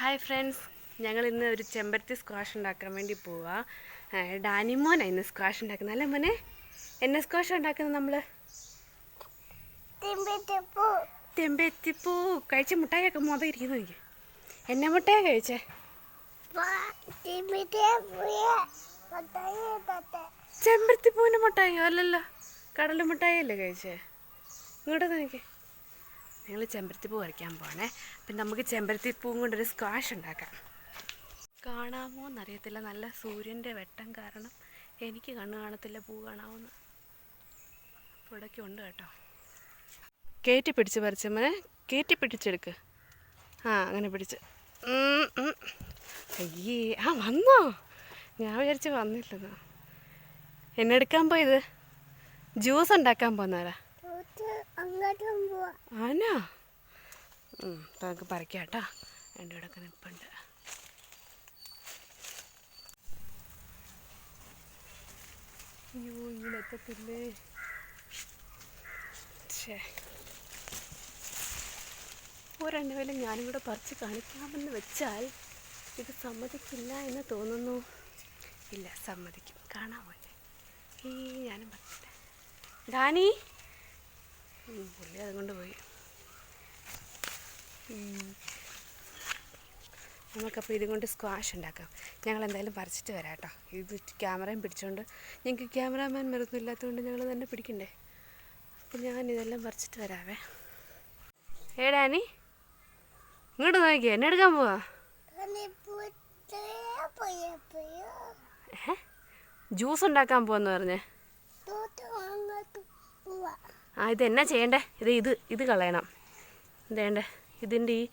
Hi friends ഞങ്ങൾ ഇന്ന് ഒരു ചെമ്പരത്തി സ്ക്വാഷ് ഉണ്ടാക്കാൻ വേണ്ടി പോവാ. ഡാനിമോനാ ഡാനിമോനാണ് ഇന്ന് സ്ക്വാഷ് ഉണ്ടാക്കുന്നത് അല്ലേ മോനെ? എന്ന സ്ക്വാഷ് ഉണ്ടാക്കുന്നത് നമ്മൾ തെമ്പെത്തിപ്പൂ. കഴിച്ച മുട്ടായൊക്കെ മോതം ഇരിക്കുന്നു എനിക്ക്. എന്നെ മുട്ടായ കഴിച്ചേ? ചെമ്പരത്തിപ്പൂവിന്റെ മുട്ടായോ അല്ലല്ലോ. കടല മുട്ടായല്ലേ കഴിച്ചേ? ഇങ്ങോട്ട് നോക്കി ഞങ്ങൾ ചെമ്പരത്തിപ്പൂ പറിക്കാൻ പോകണേ അപ്പം നമുക്ക് ചെമ്പരത്തിപ്പൂവും കൊണ്ടൊരു സ്ക്വാഷ് ഉണ്ടാക്കാം. കാണാമോ എന്നറിയത്തില്ല. നല്ല സൂര്യന്റെ വെട്ടം കാരണം എനിക്ക് കണ്ണ് കാണത്തില്ല പൂ കാണാമെന്ന് ഉണ്ട് കേട്ടോ. കയറ്റി പിടിച്ച് പറിച്ചമ്മനെ കയറ്റി പിടിച്ചെടുക്ക്. ആ അങ്ങനെ പിടിച്ച്. അയ്യേ ആ വന്നോ? ഞാൻ വിചാരിച്ച് വന്നില്ലെന്ന്. എന്നെടുക്കാൻ പോയത്? ജ്യൂസ് ഉണ്ടാക്കാൻ പോന്നാരാ ആനാ? നമുക്ക് പറിക്കാം കേട്ടോ എന്റെ ഇവിടെ ഒക്കെ നിൽപ്പുണ്ട് അയ്യോ ഇങ്ങനെ എത്തത്തില്ലേ? ഛേ. ഒരെണ്ണ വില ഞാനും കൂടെ പറിച്ച് കാണിക്കാമെന്ന് വെച്ചാൽ ഇത് സമ്മതിക്കില്ല എന്ന് തോന്നുന്നു. ഇല്ല സമ്മതിക്കും. കാണാൻ ഈ ഞാനും പറഞ്ഞില്ല ഡാനി? പുള്ളി അതുകൊണ്ട് പോയി. നമുക്കപ്പോൾ ഇതും കൊണ്ട് സ്ക്വാഷ് ഉണ്ടാക്കാം. ഞങ്ങൾ എന്തായാലും പറിച്ചിട്ട് വരാം കേട്ടോ ഇത് ക്യാമറയും പിടിച്ചുകൊണ്ട് ഞങ്ങൾക്ക് ക്യാമറാമാൻ മരുന്നില്ലാത്തതുകൊണ്ട് ഞങ്ങൾ തന്നെ പിടിക്കണ്ടേ? അപ്പം ഞാൻ ഇതെല്ലാം പറിച്ചിട്ട് വരാവേ. ഏടാനി ഇങ്ങോട്ട് നോക്കിയേ. എന്നെ എടുക്കാൻ പോവാ? ജ്യൂസ് ഉണ്ടാക്കാൻ പോവാന്ന് പറഞ്ഞേ. ആ ഇത് എന്നാ ചെയ്യണ്ടേ? ഇത് ഇത് ഇത് കളയണം. ഇതേണ്ടേ ഇതിന്റെ ഈ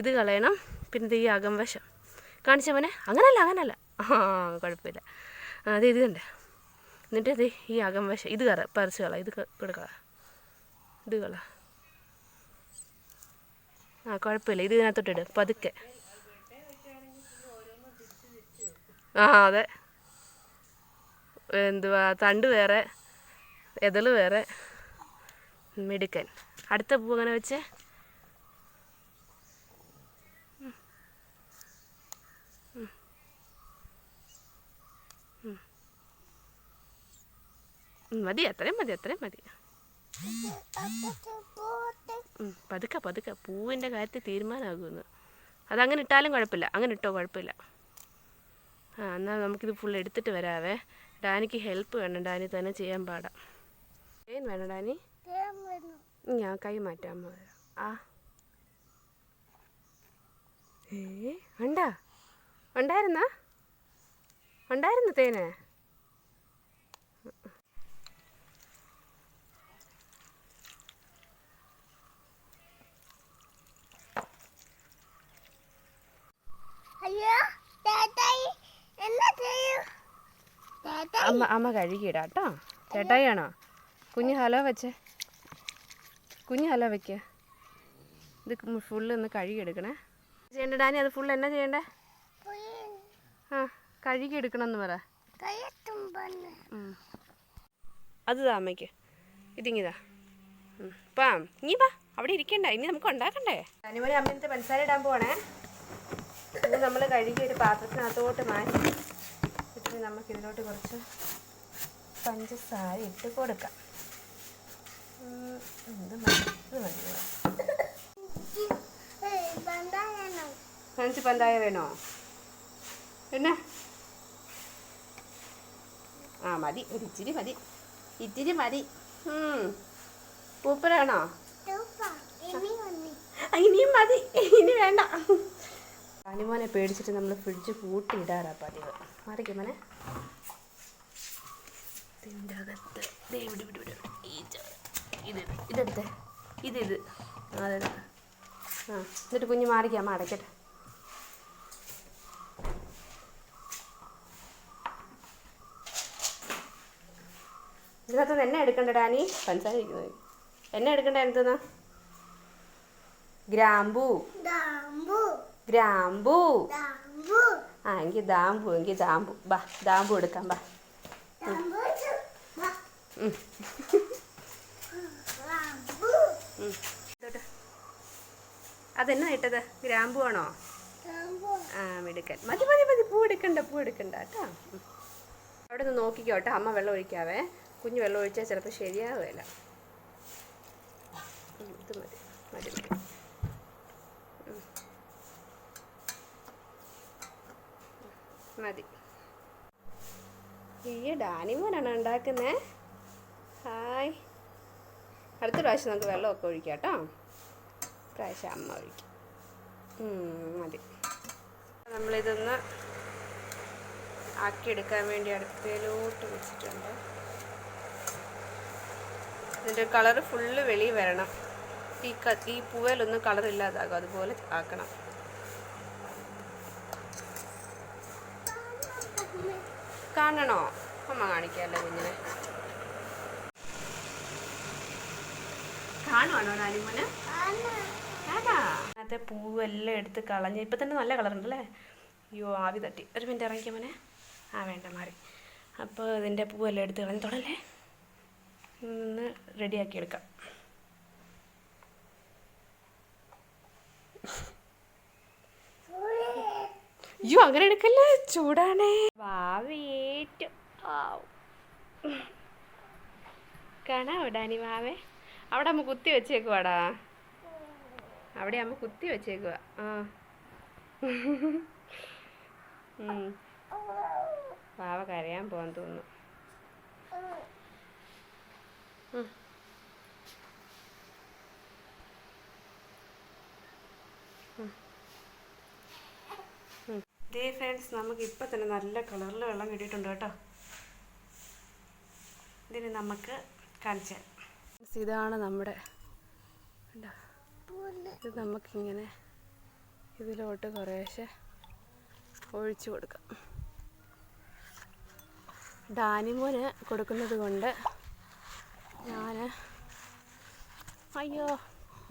ഇത് കളയണം. പിന്നെ ഇത് ഈ അകംവശം കാണിച്ച മോനെ? അങ്ങനല്ല അങ്ങനല്ല. ആ കുഴപ്പമില്ല. അത് ഇത് കണ്ടേ? എന്നിട്ട് ഇത് ഈ അകംവശം ഇത് കറ പറിച്ച് കള ഇത് കൊടുക്കള ഇത് കള. ആ കുഴപ്പമില്ല. ഇത് ഇതിനകത്തോട്ടിട് പതുക്കെ. ആ അതെ. എന്തുവാ തണ്ട് വേറെ എതൾ വേറെ. മിടുക്കൻ. അടുത്ത പൂ അങ്ങനെ വെച്ച്? മതി അത്രയും മതി അത്രയും മതി. പതുക്കെ പതുക്കെ. പൂവിന്റെ കാര്യത്തിൽ തീരുമാനമാകുമെന്ന് അതങ്ങനെ ഇട്ടാലും കുഴപ്പമില്ല. അങ്ങനെ ഇട്ടോ കുഴപ്പമില്ല. ആ എന്നാൽ നമുക്കിത് ഫുൾ എടുത്തിട്ട് വരാവേ. ഡാനിക്ക് ഹെൽപ്പ് വേണം. ഡാനി തന്നെ ചെയ്യാൻ പാടാം. വേണം ഡാനി. ഞാൻ കൈ മാറ്റാൻ പോരാ ആ. ഏ ഉണ്ടാ ഉണ്ടായിരുന്ന ഉണ്ടായിരുന്നു തേനെ? അമ്മ അമ്മ കഴുകിയിടാട്ടോ. ചേട്ടായി ചേട്ടായിയാണോ? കുഞ്ഞ് ഹലോ വെച്ചേ. കുഞ്ഞ് അല്ല വെക്ക. ഇത് ഫുള്ള് ഒന്ന് കഴുകിയെടുക്കണേ. ചെയ്യണ്ടേ ഡാനി അത് ഫുള്ള് എന്നാ ചെയ്യണ്ടേ? ആ കഴുകിയെടുക്കണം എന്ന് പറ അത് താമയ്ക്ക് ഇതിങ്ങിതാ പാ പാം ഇനി വാ അവിടെ ഇരിക്കണ്ട ഇനി നമുക്ക് ഉണ്ടാക്കണ്ടേ? അനുമതി അമ്മത്തെ പഞ്ചസാര ഇടാൻ പോണേ ഇത് നമ്മൾ കഴുകി ഒരു പാത്രത്തിനകത്തോട്ട് മാറ്റി ഇട്ടിട്ട് നമുക്ക് ഇതിലോട്ട് കുറച്ച് പഞ്ചസാര ഇട്ട് കൊടുക്കാം ഉം, ഇത് മതി ഇത് മതി ഏയ് പണ്ടായണം അഞ്ച് പന്തായ വേണോ? പിന്നെ ആ മതി. ഒരു ഇച്ചിരി മതി. ഇത്തിരി മതി. ആ, ഇനിയും മതി. ഇനി വേണ്ട. അനുമോനെ പേടിച്ചിട്ട് നമ്മൾ ഫ്രിഡ്ജ് കൂട്ടിയിടാറാ പതിവ്. മാറിക്കും മോനെ. ഇതിന്റെ അകത്ത്. ഇവിടെ ഇവിടെ ഇവിടെ. ഇത് ഇതെടുത്ത്. ഇത് ഇത്. അതെ ആ എന്നിട്ട് കുഞ്ഞ് മാറിക്കാം അടയ്ക്കട്ടെ. ഇതിനകത്ത് എന്നെ എടുക്കണ്ട ഡാനി. പഞ്ചസാര എന്നെ എടുക്കണ്ട എന്തെന്നാ ഗ്രാമ്പു. ഗ്രാമ്പു. ആ എങ്കിൽ ദാമ്പു എങ്കിൽ ദാമ്പു. ബാ ദാമ്പു എടുക്കാം ബാ. ദാമ്പു അതെന്നാ ഇട്ടത്? ഗ്രാമ്പു ആണോ? ആ എടുക്കാൻ മതി മതി മതി. പൂ എടുക്കണ്ട പൂ എടുക്കണ്ട കേട്ടോ. അവിടെ നിന്ന് നോക്കിക്കോ കേട്ടോ അമ്മ വെള്ളം ഒഴിക്കാവേ. കുഞ്ഞു വെള്ളം ഒഴിച്ചാൽ ചിലപ്പോൾ ശരിയാവുകയില്ല. ഇത് മതി. മതി മതി. മതി. ഈ ഡാനിമോനാണ് ഉണ്ടാക്കുന്നേ? ഹായ്. അടുത്ത പ്രാവശ്യം നമുക്ക് വെള്ളമൊക്കെ ഒഴിക്കാം കേട്ടോ. പ്രാവശ്യം അമ്മ ഒഴിക്കും. മതി. നമ്മളിതൊന്ന് ആക്കിയെടുക്കാൻ വേണ്ടി അടുപ്പിലോട്ട് വെച്ചിട്ടുണ്ട്. ഇതിന്റെ കളർ ഫുള്ള് വെളി വരണം. ഈ ക ഈ പൂവലൊന്നും കളർ ഇല്ലാതാകും. അതുപോലെ ആക്കണം. കാണണോ? അമ്മ കാണിക്കാമല്ലോ കുഞ്ഞിനെ. കാണുവാണോ നാനിമോന്? അതിനകത്തെ പൂവെല്ലാം എടുത്ത് കളഞ്ഞ് ഇപ്പം തന്നെ നല്ല കളറുണ്ട് അല്ലേ അയ്യോ ആവി തട്ടി. ഒരു മിനിറ്റ് ഇറങ്ങിയ മോനെ. ആ വേണ്ട മാറി. അപ്പോൾ ഇതിന്റെ പൂവെല്ലാം എടുത്ത് കളഞ്ഞ് തുടല്ലേ? ഇന്ന് റെഡിയാക്കി എടുക്കാം. അയ്യോ അങ്ങനെ എടുക്കല്ലേ? ചൂടാണേ. വാവേറ്റു കാണാവോ ഡാനി വാവേ അവിടെ അമ്മ കുത്തി വെച്ചേക്കുവാടാ. അവിടെ അമ്മ കുത്തി വെച്ചേക്കുക ആ. പാവ കരയാൻ പോകാൻ തോന്നുന്നു. ദേ ഫ്രണ്ട്സ് നമുക്ക് ഇപ്പം തന്നെ നല്ല കളറിൽ വെള്ളം കിട്ടിയിട്ടുണ്ട് കേട്ടോ. ഇതിന് നമുക്ക് കാണിച്ചാൽ ഇതാണ് നമ്മുടെ? ഇത് നമുക്കിങ്ങനെ ഇതിലോട്ട് കുറേശ്ശെ ഒഴിച്ചു കൊടുക്കാം. ഡാനിമോന് കൊടുക്കുന്നത് കൊണ്ട് ഞാൻ അയ്യോ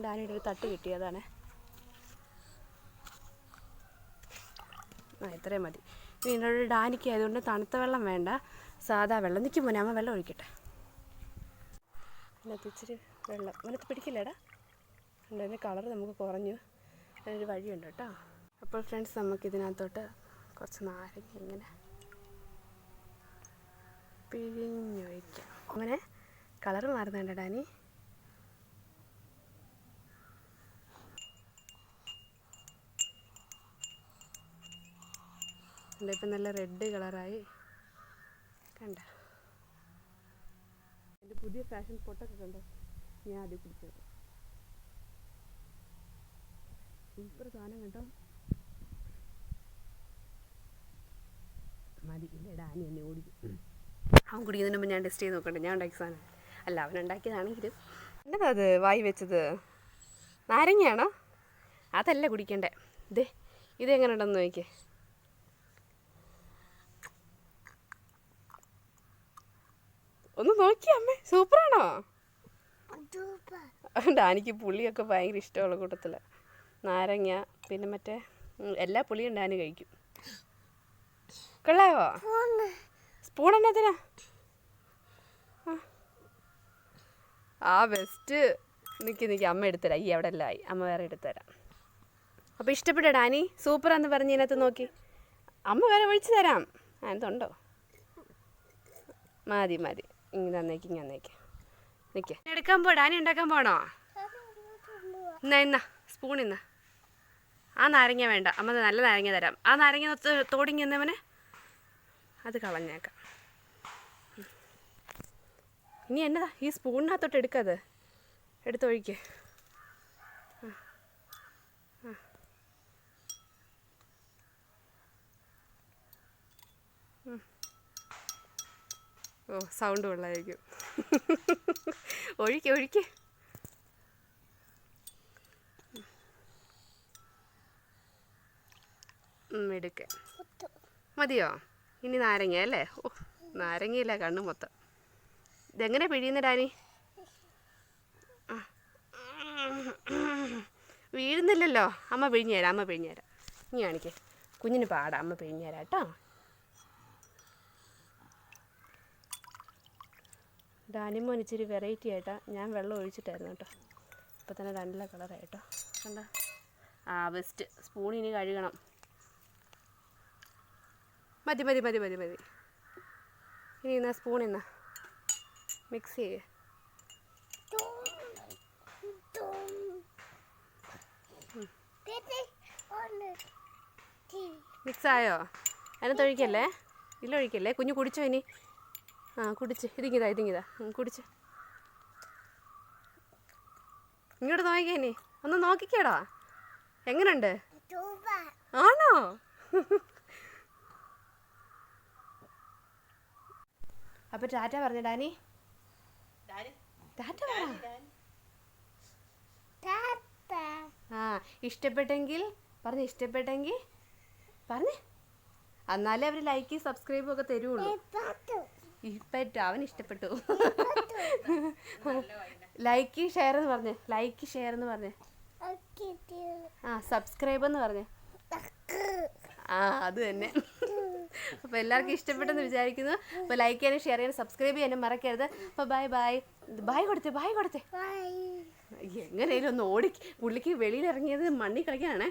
ഡാനിയുടെ ഒരു തട്ട് കിട്ടിയതാണ് ആ ഇത്രയും മതി. ഇനി ഡാനിക്ക് ആയതുകൊണ്ട് തണുത്ത വെള്ളം വേണ്ട. സാധാ വെള്ളം. നിൽക്കുമ്പോൾ അമ്മ വെള്ളം ഒഴിക്കട്ടെ. അതിനകത്ത് ഇച്ചിരി വെള്ളം. അതിനകത്ത് പിടിക്കില്ലേടാ? അതിന്റെ കളർ നമുക്ക് കുറഞ്ഞു. അതിനൊരു വഴിയുണ്ട് കേട്ടോ. അപ്പോൾ ഫ്രണ്ട്സ് നമുക്ക് ഇതിനകത്തോട്ട് കുറച്ച് നാരങ്ങ ഇങ്ങനെ പിഴിഞ്ഞൊഴിക്കാം അങ്ങനെ കളർ മാറുന്നുണ്ട് ഡാനി ഇപ്പം നല്ല റെഡ് കളറായി. കണ്ട? പുതിയ ഫാഷൻ പൊട്ടൊക്കെ കണ്ടോ? ഞാൻ ആദ്യം പിടിച്ചത് സൂപ്പർ സാധനം കണ്ടോ മതി ഇല്ല ഡാനി എന്നെ ഓടിക്കും അവൻ കുടിക്കുന്നതിന് മുമ്പ് ഞാൻ ടെസ്റ്റ് ചെയ്ത് നോക്കട്ടെ. ഞാൻ ഉണ്ടാക്കിയ സാധനം. അല്ല അവൻ ഉണ്ടാക്കിയതാണെങ്കിലും. എന്നതാ അത് വായി വെച്ചത്? നാരങ്ങയാണോ? അതല്ല കുടിക്കണ്ടേ. ഇതേ ഇതെങ്ങനെ ഉണ്ടെന്ന് നോക്കിയേ ഒന്ന് നോക്കി അമ്മേ. സൂപ്പറാണോ? സൂപ്പർ. ഡാനിക്ക് പുളിയൊക്കെ ഭയങ്കര ഇഷ്ടമുള്ള കൂട്ടത്തിൽ. നാരങ്ങ പിന്നെ മറ്റേ എല്ലാ പുളിയും ഡാനി കഴിക്കും. കൊള്ളാവോ? സ്പൂൺ എന്നതിനാ ആ. ബെസ്റ്റ് നിൽക്കി നിൽക്കി അമ്മ എടുത്തരാം ഈ അവിടെ എല്ലാം ആയി. അമ്മ വേറെ എടുത്തുതരാം. അപ്പോൾ ഇഷ്ടപ്പെട്ടോ ഡാനി സൂപ്പറാന്ന് പറഞ്ഞ് ഇതിനകത്ത് നോക്കി. അമ്മ വേറെ ഒഴിച്ചു തരാം. അതിനകത്തുണ്ടോ മതി മതി. ഇങ്ങനെ തന്നേക്ക് ഇങ്ങനെ തന്നേക്ക് നിൽക്ക് എടുക്കാൻ പോടാ അനി ഉണ്ടാക്കാൻ പോണോ? എന്നാ എന്നാ സ്പൂൺ ഇന്നാ. ആ നാരങ്ങ വേണ്ട. അമ്മ നല്ല നാരങ്ങ തരാം. ആ നാരങ്ങ തൊ- തോടിങ്ങി എന്നവനെ അത് കളഞ്ഞേക്കാം. ഇനി എന്നതാ? ഈ സ്പൂണിനകത്തോട്ട് എടുക്കത് എടുത്തൊഴിക്ക് ആ. ആ. ഉം. ഓ സൗണ്ട് കൊള്ളായിരിക്കും. ഒഴിക്ക് ഒഴിക്ക്. എടുക്ക്. മതിയോ? ഇനി നാരങ്ങ അല്ലേ? ഓ നാരങ്ങയില്ല കണ്ണു മൊത്തം. ഇതെങ്ങനെ പിഴിയുന്ന ഡാനി. വീഴുന്നില്ലല്ലോ. അമ്മ പിഴിഞ്ഞു തരാം അമ്മ പിഴിഞ്ഞു തരാം. ഇനി കാണിക്കേ. കുഞ്ഞിന് പാടാം അമ്മ പിഴിഞ്ഞു തരാം കേട്ടോ. ഡാനിമോൻ ഇച്ചിരി വെറൈറ്റി ആയിട്ടാ. ഞാൻ വെള്ളം ഒഴിച്ചിട്ടായിരുന്നു കേട്ടോ. ഇപ്പോൾ തന്നെ നല്ല കളറായി കേട്ടോ. കണ്ട? ആ ബെസ്റ്റ് സ്പൂൺ ഇനി കഴുകണം. മതി മതി മതി മതി മതി. ഇനി എന്നാ സ്പൂൺ എന്നാ മിക്സ് ചെയ്യേ. മിക്സായോ അതിനകത്ത് ഒഴിക്കല്ലേ? ഇല്ല ഒഴിക്കല്ലേ? കുഞ്ഞു കുടിച്ചോ ഇനി? ആ കുടിച്ച്. ഇതിങ്ങിതാ ഇതിങ്ങിതാ. കുടിച്ച്. ഇങ്ങോട്ട് നോക്കിക്കേ നീ ഒന്ന് നോക്കിക്കേടാ. എങ്ങനുണ്ട്. ആണോ? അപ്പൊ ടാറ്റ പറഞ്ഞു ഡാനി? ടാറ്റ ആ ഇഷ്ടപ്പെട്ടെങ്കിൽ പറഞ്ഞു ഇഷ്ടപ്പെട്ടെങ്കിൽ പറഞ്ഞേ. എന്നാലേ അവർ ലൈക്ക് സബ്സ്ക്രൈബും ഒക്കെ തരുള്ളൂ. ഇപ്പറ്റ അവൻ ഇഷ്ടപ്പെട്ടു. ലൈക്ക് ഷെയർ എന്ന് പറഞ്ഞേ. ലൈക്ക് ഷെയർ എന്ന് പറഞ്ഞേ. ആ സബ്സ്ക്രൈബ് എന്ന് പറഞ്ഞേ. ആ അത് തന്നെ. അപ്പോൾ എല്ലാവർക്കും ഇഷ്ടപ്പെട്ടെന്ന് വിചാരിക്കുന്നു. അപ്പോൾ ലൈക്ക് ചെയ്യാനും ഷെയർ ചെയ്യാനും സബ്സ്ക്രൈബ് ചെയ്യാനും മറക്കരുത്. അപ്പോൾ ബൈ ബൈ ബൈ കൊടുത്തേ ബൈ കൊടുത്തേ. എങ്ങനെയാലും ഒന്ന് ഓടി പുള്ളിക്ക് വെളിയിൽ ഇറങ്ങിയത് മണ്ണി കളിക്കാനാണേ.